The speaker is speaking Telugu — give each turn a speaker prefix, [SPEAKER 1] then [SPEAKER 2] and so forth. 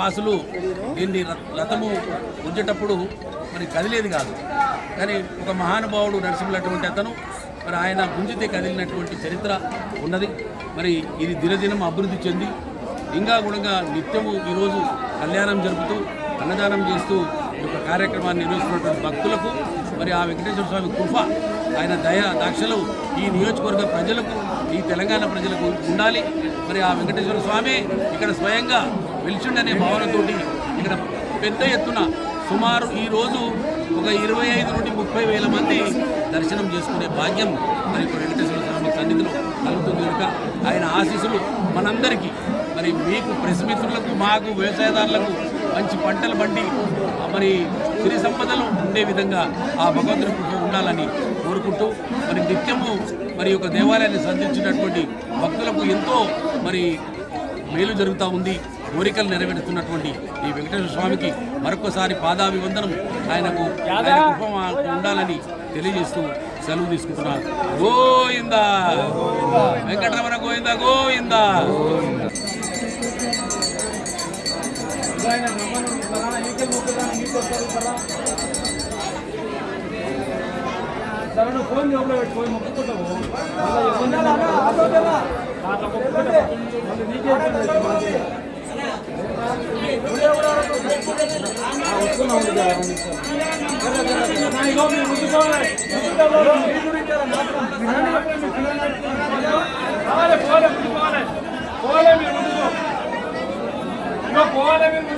[SPEAKER 1] వాసులు దీన్ని రథము ఉంచేటప్పుడు మరి కదిలేది కాదు. కానీ ఒక మహానుభావుడు నరసింహులటువంటి అతను మరి ఆయన గుంజితే కదిలినటువంటి చరిత్ర ఉన్నది. మరి ఇది దినదినం అభివృద్ధి చెంది ఇంకా కూడా నిత్యము ఈరోజు కళ్యాణం జరుపుతూ అన్నదానం చేస్తూ ఈ యొక్క కార్యక్రమాన్ని నిర్వహిస్తున్నటువంటి భక్తులకు మరి ఆ వెంకటేశ్వర స్వామి కృప ఆయన దయ దాక్షలు ఈ నియోజకవర్గ ప్రజలకు ఈ తెలంగాణ ప్రజలకు ఉండాలి. మరి ఆ వెంకటేశ్వర స్వామి ఇక్కడ స్వయంగా వెలిచిండనే భావనతోటి ఇక్కడ పెద్ద ఎత్తున సుమారు ఈరోజు ఒక ఇరవై ఐదు నుండి ముప్పై వేల మంది దర్శనం చేసుకునే భాగ్యం మరి ఇక్కడ వెంకటేశ్వర స్వామి సన్నిధిలో కలుగుతుంది కనుక ఆయన ఆశీస్సులు మనందరికీ. మరి మీకు ప్రెస్ మిత్రులకు మాకు వ్యవసాయదారులకు మంచి పంటలు పండి మరి సిరి సంపదలు ఉండే విధంగా ఆ భగవంతుడి కృప ఉండాలని కోరుకుంటూ మరి నిత్యము మరి ఒక దేవాలయాన్ని సంధించినటువంటి భక్తులకు ఎంతో మరి మేలు జరుగుతూ ఉంది. కోరికలు నెరవేరుతున్నటువంటి ఈ వెంకటేశ్వర స్వామికి మరొకసారి పాదాభివందనం. ఆయనకు ఆయన ఉండాలని తెలియజేస్తూ సెలవు తీసుకుంటున్నారు గోయిందా వెంకటరమణ గోయిందా గోయిందా
[SPEAKER 2] సరే ఫోన్ పెట్టుకొని మొక్కుకుంటావు నీకే పోలే మీరు పోలే మీరు